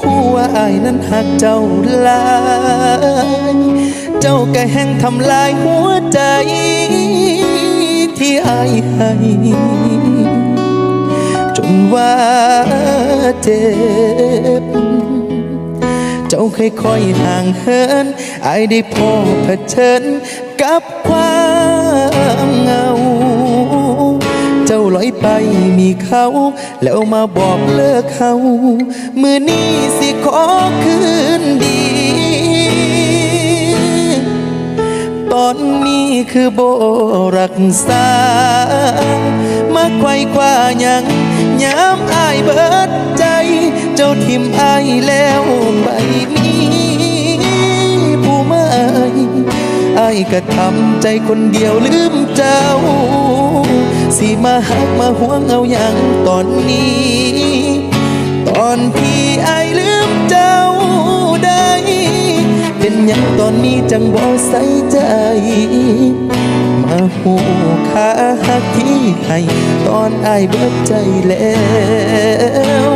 หูว่าอายนั้นหักเจ้าหลาย เจ้าก็แห่งทำลายหัวใจ ที่อายให้จนว่าเจ็บ เจ้าค่อยๆห่างเหินอายได้พบเผชิญกับความเหงา ลอยไปมีเขา แล้วมาบอกเลิกเขา มือนี้สิขอคืนดี ตอนนี้คือโบรักษามาไขว้คว้ายังย้ำอายเบิดใจ เจ้าทิมอายแล้วไปมีผู้ไม่อายก็ทำใจคนเดียวลืมเจ้า มาหักมาห่วงเอาอย่างตอนนี้ ตอนที่ไอลืมเจ้าได้ เป็นอย่างตอนนี้จังบ่ใส่ใจ มาหูคาหักที่ให้ตอนไอเบิดใจแล้ว